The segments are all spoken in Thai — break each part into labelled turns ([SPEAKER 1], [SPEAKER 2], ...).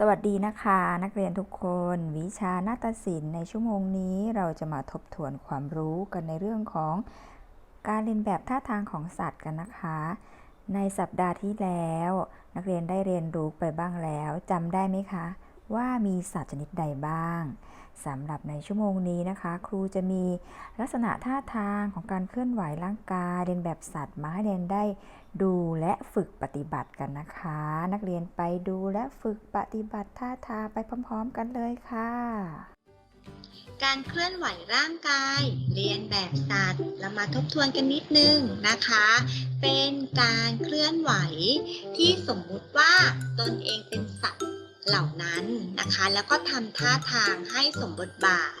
[SPEAKER 1] สวัสดีนะคะ นักเรียนทุกคน วิชานาฏศิลป์ในชั่วโมงนี้เราจะมาทบทวนความรู้กันในเรื่องของการเรียนแบบท่าทางของสัตว์กันนะคะ ในสัปดาห์ที่แล้ว นักเรียนได้เรียนรู้ไปบ้างแล้วจำได้ไหมคะ ว่ามีสัตว์ชนิดใดบ้างสำหรับในชั่วโมงนี้นะคะ ครูจะมีลักษณะท่าทางของการเคลื่อนไหวร่างกายเรียนแบบสัตว์มาให้เรียนได้ ดูและฝึกปฏิบัติกันนะคะ นักเรียนไปดูและฝึกปฏิบัติท่าทางไปพร้อม ๆ กันเลยค่ะ
[SPEAKER 2] การเคลื่อนไหวร่างกาย เรียนแบบสัตว์เรามาทบทวนกันนิดนึงนะคะ เป็นการเคลื่อนไหวที่สมมุติว่าตนเองเป็นสัตว์เหล่านั้นนะคะ แล้วก็ทำท่าทางให้สมบทบาท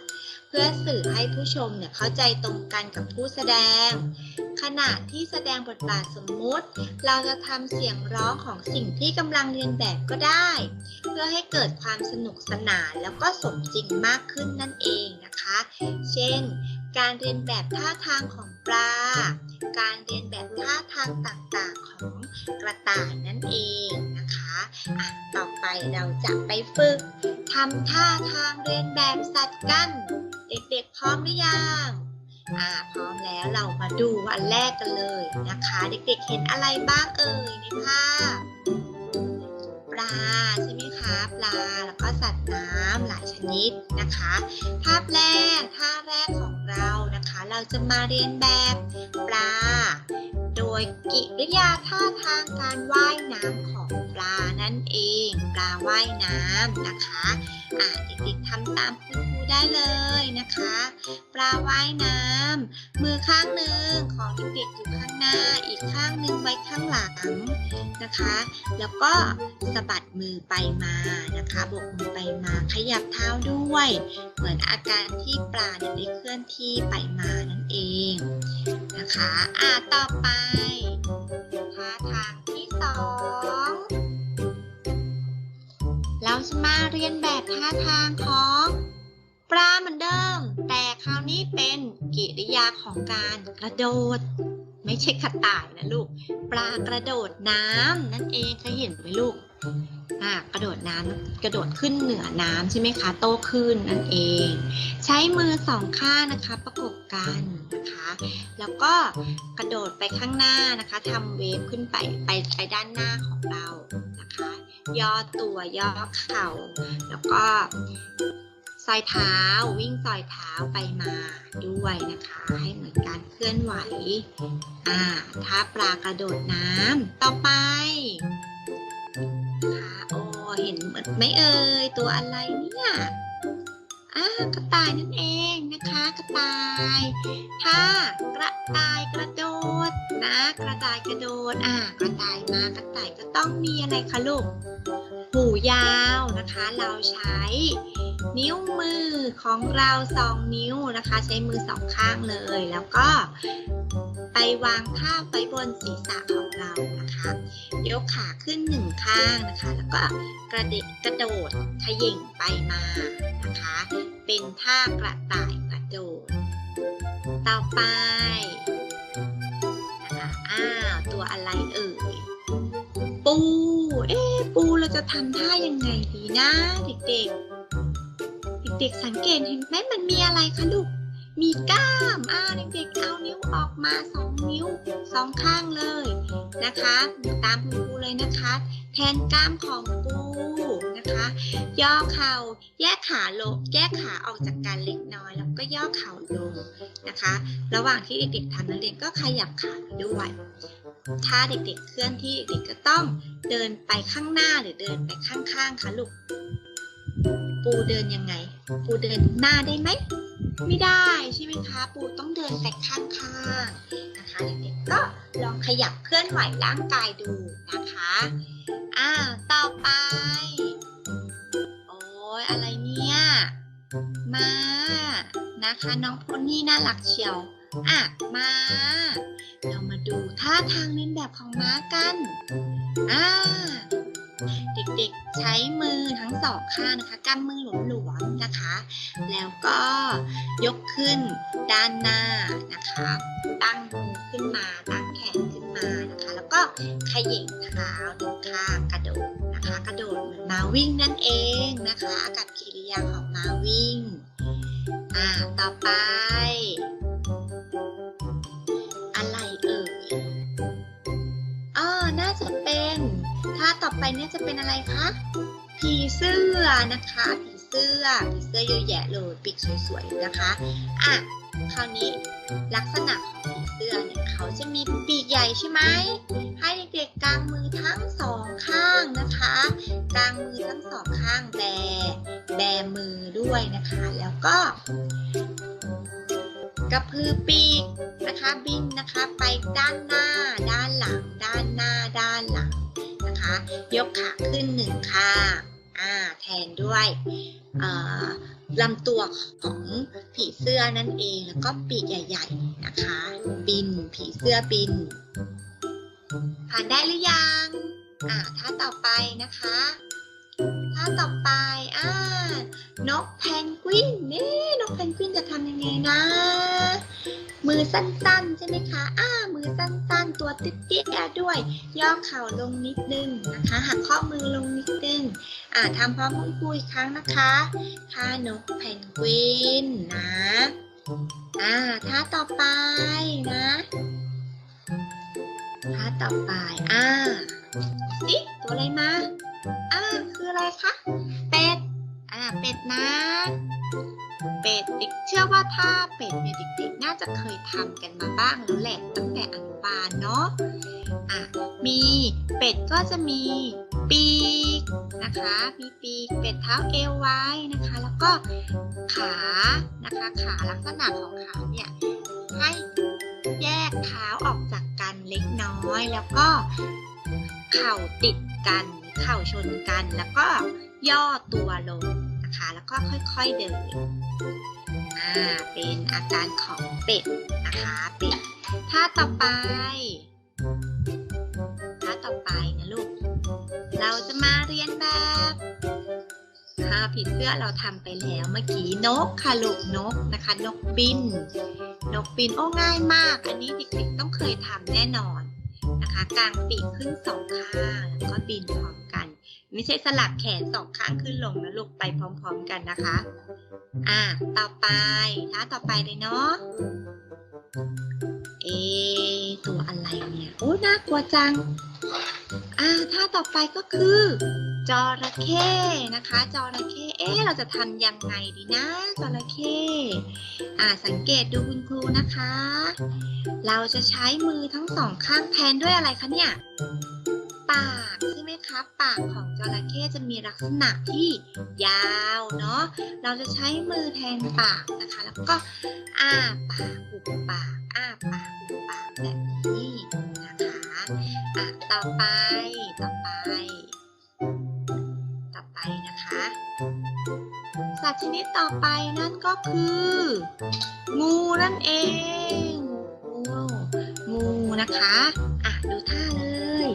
[SPEAKER 2] เพื่อสื่อให้ผู้ชมเนี่ยเข้าใจตรงกันกับผู้แสดง ขณะที่แสดงบทบาทสมมุติ เราจะทำเสียงร้องของสิ่งที่กำลังเรียนแบบก็ได้ เพื่อให้เกิดความสนุกสนานแล้วก็สมจริงมากขึ้นนั่นเองนะคะ เช่น การเรียนแบบท่าทางของปลา การเรียนแบบท่าทางต่างๆของกระต่ายนั่นเอง ต่อไปเราจะไปฝึกทำท่าทางเรียนแบบสัตว์กัน เด็กๆพร้อมหรือยังอ่าพร้อมแล้วเรามาดูอันแรกกันเลยนะคะ เด็กๆเห็นอะไรบ้างเอ่ยในภาพปลาใช่ไหมคะปลาแล้วก็สัตว์น้ำหลายชนิดนะคะ ภาพแรกท่าแรกของเรานะคะ เราจะมาเรียนแบบปลา ยกิริยาท่าทางการว่ายน้ำของปลานั่นเอง ปลาว่ายน้ำนะคะอะเด็กๆทำตามคุณครูได้เลยนะคะ ปลาว่ายน้ำมือข้างหนึ่งของเด็กๆอยู่ข้างหน้า อีกข้างหนึ่งไว้ข้างหลังนะคะ แล้วก็สะบัดมือไปมานะคะโบกมือไปมาขยับเท้าด้วย เหมือนอาการที่ปลาเนี่ยได้เคลื่อนที่ไปมานั่นเอง นะคะ อ่าต่อไปท่าทางที่สองเราจะมาเรียนแบบท่าทางของปลาเหมือนเดิม แต่คราวนี้เป็นกิริยาของการกระโดด ไม่ใช่กระต่ายนะลูก ปลากระโดดน้ำนั่นเองเคยเห็นไหมลูก อ่ากระโดดน้ำกระโดดขึ้นเหนือน้ำใช่ไหมคะ โตขึ้นนั่นเอง ใช้มือสองข้างนะคะประกบกันนะคะ แล้วก็กระโดดไปข้างหน้านะคะทำเวฟขึ้นไปไปไปด้านหน้าของเรานะคะ ย่อตัวย่อเข่า แล้วก็ซอยเท้าวิ่งซอยเท้าไปมาด้วยนะคะ ให้เหมือนการเคลื่อนไหวอ่าถ้าปลากระโดดน้ำต่อไป นะคะโอ้เห็นเหมือนไหม่เอ่ยตัวอะไรเนี่ยอ่ากระต่ายนั่นเองนะคะ กระต่ายถ้ากระต่ายกระโดดนะ กระต่ายกระโดดอ่ากระต่ายมากระต่ายก็ต้องมีอะไรคะลูกหูยาวนะคะ เราใช้นิ้วมือของเราสองนิ้วนะคะ ใช้มือสองข้างเลยแล้วก็ ไปวางท่าไว้บนศีรษะของเรานะคะ ยกขาขึ้นหนึ่งข้างนะคะ แล้วก็กระเดกกระโดดขย่งไปมานะคะ เป็นท่ากระต่ายกระโดด ต่อไปนะคะอ้าวตัวอะไรเอ่ย ปู เอ๊ะปูเราจะทำท่ายังไงดีนะเด็กๆ เด็กๆสังเกตเห็นไหมมันมีอะไรคะลูก มีกล้ามอ่าเด็กๆเอานิ้วออกมาสองนิ้วสองข้างเลยนะคะตามคุณครูเลยนะคะ แทนกล้ามของปูนะคะ ย่อเข่าแยกขาลงแยกขาออกจากกันเล็กน้อย แล้วก็ย่อเข่าลงนะคะ ระหว่างที่เด็กๆทำนักเรียนก็ขยับขาด้วย ถ้าเด็กๆเคลื่อนที่เด็กก็ต้องเดินไปข้างหน้าหรือเดินไปข้างๆคะลูกปูเดินยังไง ปูเดินหน้าได้ไหม ไม่ได้ใช่ไหมคะปูต้องเดินแต่ข้างๆนะคะเด็กๆก็ลองขยับเคลื่อนไหวร่างกายดูนะคะอ่าต่อไป โอ้ยอะไรเนี่ยมานะคะน้องพนี่น่ารักเชียวอะมา เรามาดูท่าทางเลียนแบบของม้ากันอ่า เด็กๆใช้มือทั้งสองข้างนะคะกำมือหลวมๆนะคะ แล้วก็ยกขึ้นด้านหน้านะคะ ตั้งมือขึ้นมาตั้งแขนขึ้นมานะคะ แล้วก็ขย่งเท้าหนึ่งข้างกระโดดนะคะ กระโดดเหมือนมาวิ่งนั่นเองนะคะ อากับกิริยาของมาวิ่ง อ่าต่อไป ท่าต่อไปเนี่ยจะเป็นอะไรคะ ผีเสื้อนะคะ ผีเสื้อ ผีเสื้อเยอะแยะเลยปีกสวยๆนะคะ อะ คราวนี้ลักษณะของผีเสื้อเนี่ยเขาจะมีปีกใหญ่ใช่ไหม ให้เด็กๆกางมือทั้งสองข้างนะคะ กางมือทั้งสองข้างแบ แบมือด้วยนะคะ แล้วก็ กระพือปีกนะคะบินนะคะไปด้านหน้า ด้านหลัง ด้านหน้า ด้านหลังนะคะ ยกขาขึ้นหนึ่งข้างอ่าแทนด้วยลำตัวของผีเสื้อนั่นเองแล้วก็ปีกใหญ่ ๆนะคะ บินผีเสื้อบิน ผ่านได้หรือยังอ่าท่าต่อไปนะคะ ท่าต่อไปอ่านกแพนกวินนี่นกแพนกวินจะทำยังไงนะ มือสั้นๆ ใช่ไหมคะอ่ามือสั้นๆ ตัวติ๊ดเตี้ยๆด้วย ย่อเข่าลงนิดนึงนะคะ หักข้อมือลงนิดนึงอ่าทำพร้อมคุณครูอีกครั้งนะคะท่านกแพนกวินนะอ่าท่าต่อไปนะท่าต่อไปอ่าสิตัวอะไรมา อ่าคืออะไรคะ เป็ด อ่า เป็ดนะ เป็ดเด็กเชื่อว่าถ้าเป็ดเนี่ยเด็กๆ น่าจะเคยทำกันมาบ้างแล้วแหละตั้งแต่อนุบาลเนาะ อะ มีเป็ดก็จะมีปีกนะคะ มีปีกเป็ดเท้าเอวไว้นะคะ แล้วก็ขานะคะ ขาลักษณะของขาเนี่ยให้แยกเท้าออกจากกันเล็กน้อย แล้วก็เข่าติดกัน เข่าชนกัน แล้วก็ย่อตัวลงนะคะ แล้วก็ค่อยๆเดินอ่าเป็นอาการของเป็ดนะคะเป็ดท่าต่อไปท่าต่อไปนะลูก เราจะมาเรียนแบบถ้าผีเสื้อเราทำไปแล้วเมื่อกี้นกค่ะลูกนกนะคะ นกบิน นกบินโอ้ง่ายมาก อันนี้เด็กๆต้องเคยทำแน่นอน นะคะกางปีกขึ้นสองข้างแล้วก็บินพร้อมกัน ไม่ใช่สลับแขนสองข้างขึ้นลงนะลูกไปพร้อมๆกันนะคะ อะต่อไปท่าต่อไปเลยเนาะเอตัวอะไรเนี่ยโอ้น่ากลัวจัง อ่าท่าต่อไปก็คือ จระเข้นะคะจระเข้เอ๊ะเราจะทำยังไงดีนะจระเข้อ่าสังเกตดูคุณครูนะคะ เราจะใช้มือทั้งสองข้างแทนด้วยอะไรคะเนี่ยปากใช่ไหมคะปากของจระเข้จะมีลักษณะที่ยาวเนาะเราจะใช้มือแทนปากนะคะ แล้วก็อ้าปากอุบปากอ้าปากอุบปากแบบนี้นะคะอะต่อไปต่อไป ไปนะคะ สัตว์ชนิดต่อไปนั่นก็คือ งูนั่นเองงูงูนะคะอะดูท่าเลย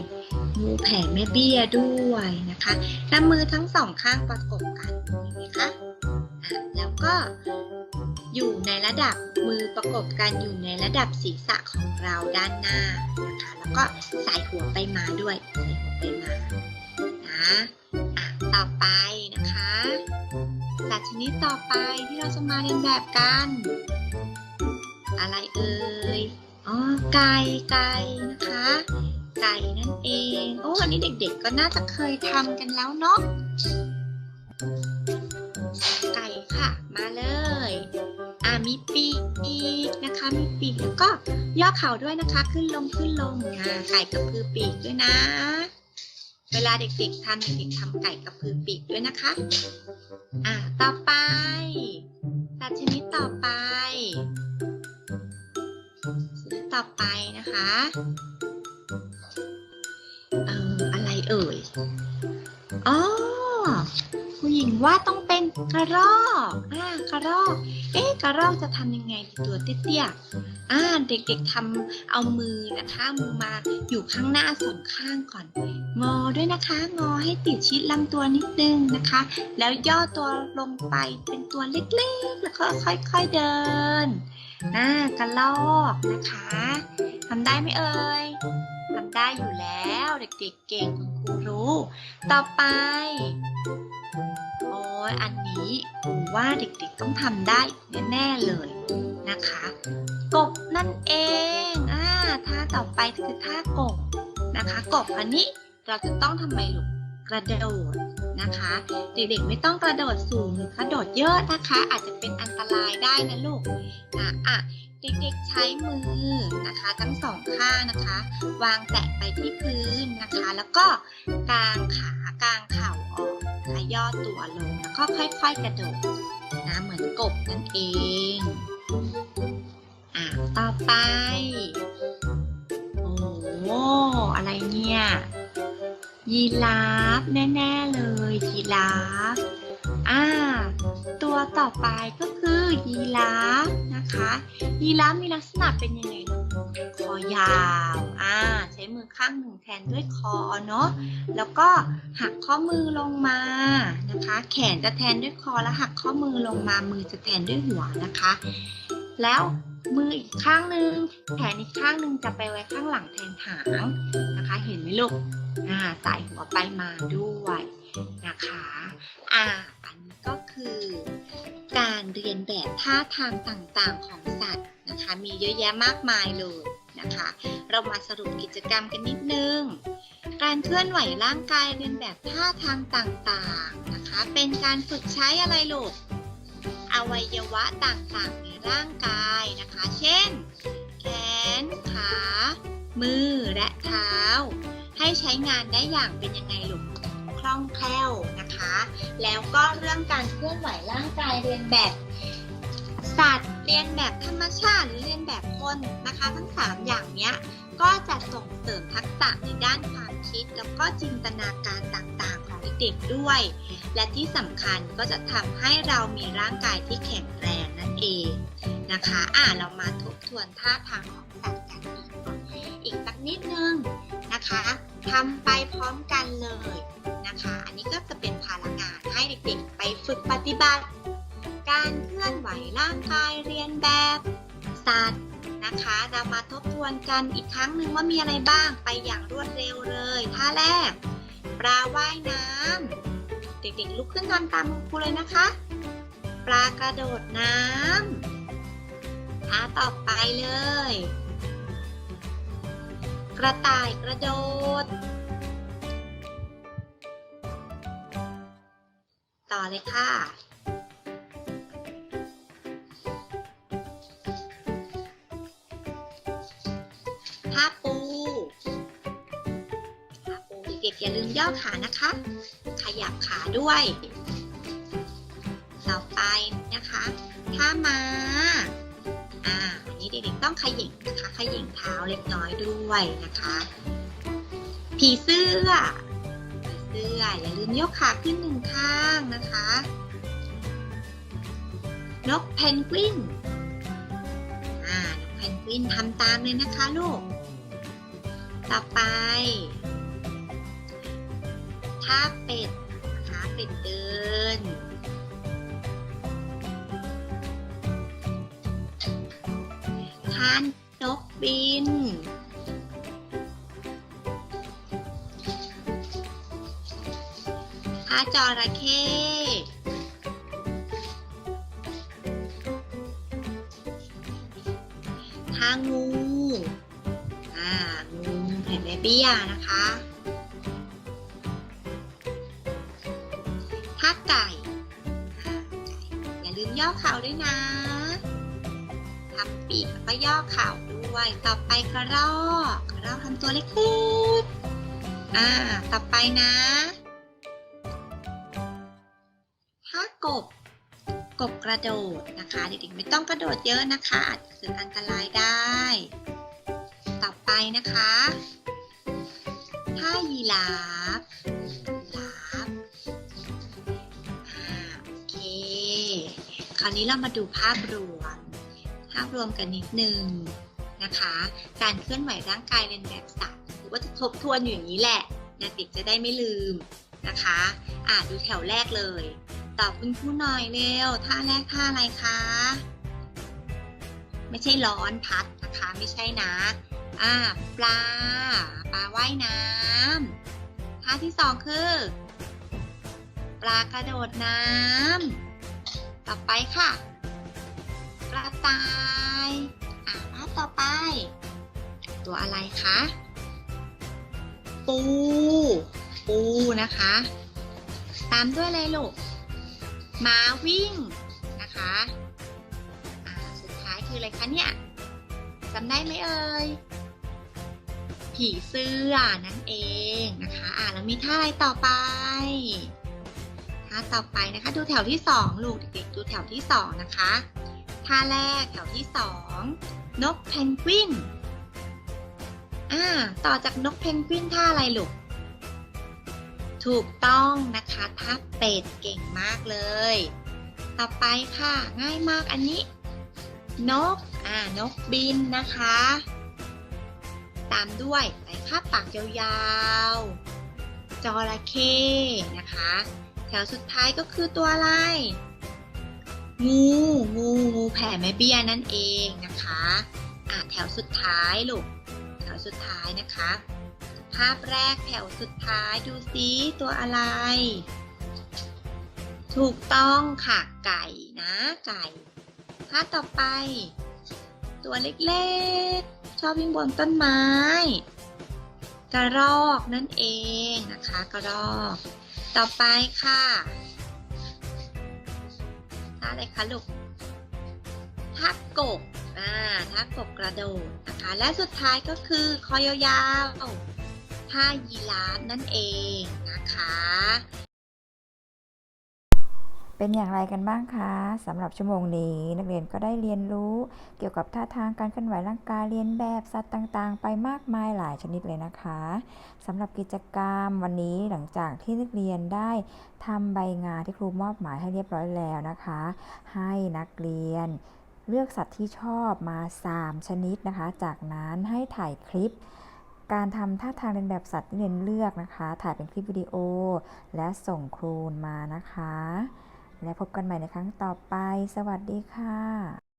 [SPEAKER 2] งูแผ่แม่เบี้ยด้วยนะคะนำมือทั้งสองข้างประกบกันเห็นไหมคะอะแล้วก็อยู่ในระดับมือประกบกันอยู่ในระดับศีรษะของเราด้านหน้านะคะ แล้วก็ใส่หัวไปมาด้วยใส่หัวไปมานะอะ ต่อไปนะคะสัตว์ชนิดต่อไปที่เราจะมาเรียนแบบกัน อะไรเอ่ยอ๋อไก่ไก่นะคะ ไก่นั่นเองโอ้อันนี้เด็กๆก็น่าจะเคยทำกันแล้วเนาะไก่ค่ะ มาเลยอ่ามีปีกนะคะมีปีกแล้วก็ย่อเข่าด้วยนะคะ ขึ้นลงขึ้นลงอ่าไก่กระพือปีกด้วยนะ เวลาเด็กๆทำเด็กๆทำไก่กระพือปีกด้วยนะคะ อ่าต่อไปสัตว์ชนิดต่อไปชนิดต่อไปนะคะ เอ่ออะไรเอ่ย อ๋อผู้หญิงว่าต้องเป็นกระรอกอ่ากระรอก เอ๊ะกระรอกจะทำยังไงตัวเตี้ยๆอ่าเด็กๆทำเอามือนะคะมือมาอยู่ข้างหน้าสองข้างก่อน งอด้วยนะคะ งอให้ติดชิดลำตัวนิดนึงนะคะ แล้วย่อตัวลงไปเป็นตัวเล็กๆ แล้วก็ค่อยๆเดินอ่ากระลอกนะคะทำได้ไหมเอ่ยทำได้อยู่แล้วเด็กๆเก่งคุณครูรู้ ต่อไปโอ้ยอันนี้ครูว่าเด็กๆต้องทำได้แน่ๆเลยนะคะกบนั่นเองอ่าท่าต่อไปคือท่ากบนะคะ กบอันนี้ เราจะต้องทำไมลูกกระโดดนะคะ เด็กๆไม่ต้องกระโดดสูงหรือกระโดดเยอะนะคะ อาจจะเป็นอันตรายได้นะลูกอะอะเด็กๆใช้มือนะคะ ทั้งสองข้างนะคะ วางแตะไปที่พื้นนะคะ แล้วก็กางขากางเข่าออกนะคะย่อตัวลงแล้วก็ค่อยๆกระโดดนะเหมือนกบนั่นเองอะต่อไปโอ้อะไรเนี่ย ยีราฟแน่ๆเลยยีราฟอ่าตัวต่อไปก็คือยีราฟนะคะ ยีราฟมีลักษณะเป็นยังไงคอยาวอ่าใช้มือข้างหนึ่งแทนด้วยคอเนาะแล้วก็หักข้อมือลงมานะคะ แขนจะแทนด้วยคอแล้วหักข้อมือลงมามือจะแทนด้วยหัวนะคะ แล้วมืออีกข้างหนึ่งแขนอีกข้างหนึ่งจะไปไว้ข้างหลังแทนหางนะคะ เห็นไหมลูก ใส่หัวไปมาด้วยนะคะอ่าอันนี้ก็คือ การเรียนแบบท่าทางต่างๆของสัตว์นะคะ มีเยอะแยะมากมายเลยนะคะ เรามาสรุปกิจกรรมกันนิดนึง การเคลื่อนไหวร่างกายเรียนแบบท่าทางต่างๆนะคะ เป็นการฝึกใช้อะไรลูก อวัยวะต่างๆในร่างกายนะคะ เช่น แขน ขา มือ และเท้า ให้ใช้งานได้อย่างเป็นยังไงลูกคล่องแคล่วนะคะ แล้วก็เรื่องการเคลื่อนไหวร่างกายเรียนแบบสัตว์เรียนแบบธรรมชาติหรือเรียนแบบคนนะคะ ทั้ง 3 อย่างเนี้ยก็จะส่งเสริมทักษะในด้านความคิด แล้วก็จินตนาการต่างๆ ของเด็กๆด้วย และที่สำคัญก็จะทำให้เรามีร่างกายที่แข็งแรงนั่นเองนะคะ อ่าเรามาทบทวนท่าทางของสัตว์ อีกสักนิดนึงนะคะทำไปพร้อมกันเลยนะคะ อันนี้ก็จะเป็นภาระงานให้เด็กๆ ไปฝึกปฏิบัติ การเคลื่อนไหวร่างกายเรียนแบบสัตว์นะคะเรามาทบทวนกันอีกครั้งหนึ่งว่ามีอะไรบ้างไปอย่างรวดเร็วเลยท่าแรกปลาว่ายน้ำเด็กๆ ลุกขึ้นทำตามคุณครูเลยนะคะ ปลากระโดดน้ำท่าต่อไปเลย ระต่ายกระโดด ต่อเลยค่ะท่าปูท่าปูเด็กๆอย่าลืมย่อขานะคะ ขยับขาด้วย ต่อไปนะคะท่าม้า อ่าอันนี้เด็กๆต้องขยิงนะคะขยิงเท้าเล็กน้อยด้วยนะคะ ผีเสื้อผีเสื้ออย่าลืมยกขาขึ้นหนึ่งข้างนะคะนกเพนกวินอ่านกเพนกวินทำตามเลยนะคะลูก ต่อไปท่าเป็ดนะคะเป็ดเดิน บินท่าจระเข้ท่างูอ่างูเห็นไหมเบี้ยนะคะท่าไก่ อย่าลืมย่อเข่าด้วยนะ ทำปีกแล้วก็ย่อเข่าด้วย ต่อไปกระรอกกระรอกทำตัวเล็กๆ อ่า ต่อไปนะ ถ้ากบ กบกระโดดนะคะ เด็กๆไม่ต้องกระโดดเยอะนะคะ อาจจะเกิดอันตรายได้ ต่อไปนะคะ ถ้ายีราฟยีราฟอ่าโอเค คราวนี้เรามาดูภาพรวมภาพรวมกันนิดนึง นะคะ การเคลื่อนไหวร่างกายเรียนแบบสัตว์หรือว่าจะทบทวนอยู่อย่างนี้แหละนะเด็กจะได้ไม่ลืมนะคะอ่าดูแถวแรกเลย ตอบคุณครูหน่อยเร็วท่าแรกท่าอะไรคะไม่ใช่ร้อนพัดนะคะไม่ใช่นะอ่าปลาปลาว่ายน้ำท่าที่สองคือ ปลากระโดดน้ำต่อไปค่ะ กระต่าย อ่าภาพต่อไป ตัวอะไรคะ ปู ปูนะคะ ตามด้วยอะไรลูกม้าวิ่งนะคะอ่าสุดท้ายคืออะไรคะเนี่ยจำได้ไหมเอ่ยผีเสื้อนั่นเองนะคะอ่าแล้วมีท่าอะไรต่อไปท่าต่อไปนะคะ ดูแถวที่สองลูกเด็กๆดูแถวที่สองนะคะ ท่าแรกแถวที่สองนกเพนกวินอ่าต่อจากนกเพนกวินท่าอะไรลูก ถูกต้องนะคะท่าเป็ดเก่งมากเลย ต่อไปค่ะง่ายมากอันนี้ นกอ่านกบินนะคะ ตามด้วยไต่ข้าปากยาวๆจระเข้นะคะ แถวสุดท้ายก็คือตัวอะไร งูงูงูแผ่แม่เบี้ยนั่นเองนะคะอ่าแถวสุดท้ายลูกแถวสุดท้ายนะคะ ภาพแรกแถวสุดท้ายดูซิตัวอะไร ถูกต้องค่ะไก่นะ ไก่ ภาพต่อไป ตัวเล็กๆ ชอบวิ่งบนต้นไม้ กระรอกนั่นเองนะคะ กระรอก ต่อไปค่ะ อะไรคะลูกท่ากบอ่าทักกบกระโดดนะคะ และสุดท้ายก็คือคอยาวๆท่ายีราฟนั่นเองนะคะ
[SPEAKER 1] เป็นอย่างไรกันบ้างคะสำหรับชั่วโมงนี้ นักเรียนก็ได้เรียนรู้เกี่ยวกับท่าทางการเคลื่อนไหวร่างกายเรียนแบบสัตว์ต่างๆ ไปมากมายหลายชนิดเลยนะคะสำหรับกิจกรรมวันนี้หลังจากที่นักเรียนได้ทำใบงานที่ครูมอบหมายให้เรียบร้อยแล้วนะคะ ให้นักเรียนเลือกสัตว์ที่ชอบมา 3 ชนิดนะคะ จากนั้นให้ถ่ายคลิปการทำท่าทางเรียนแบบสัตว์ที่เรียนเลือกนะคะ ถ่ายเป็นคลิปวิดีโอ และส่งครูมานะคะ และพบกันใหม่ในครั้งต่อไป สวัสดีค่ะ